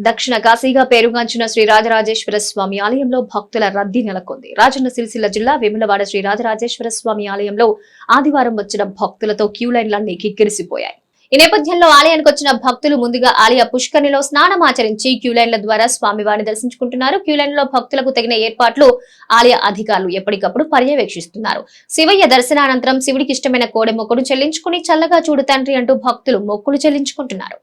దక్షిణ కాశీగా పేరుగాంచిన శ్రీ రాజరాజేశ్వర స్వామి ఆలయంలో భక్తుల రద్దీ నెలకొంది. రాజన్న సిరిసిల్ల జిల్లా వేములవాడ శ్రీ రాజరాజేశ్వర స్వామి ఆలయంలో ఆదివారం వచ్చిన భక్తులతో క్యూ లైన్లన్నీ కిక్కిరిసిపోయాయి. ఈ నేపథ్యంలో ఆలయానికి వచ్చిన భక్తులు ముందుగా ఆలయ పుష్కరిణిలో స్నానం ఆచరించి క్యూ లైన్ల ద్వారా స్వామివారిని దర్శించుకుంటున్నారు. క్యూ లైన్లో భక్తులకు తగిన ఏర్పాట్లు ఆలయ అధికారులు ఎప్పటికప్పుడు పర్యవేక్షిస్తున్నారు. శివయ్య దర్శనానంతరం శివుడికి ఇష్టమైన కోడె మొక్కుడు చెల్లించుకుని చల్లగా చూడు తండ్రి అంటూ భక్తులు మొక్కులు చెల్లించుకుంటున్నారు.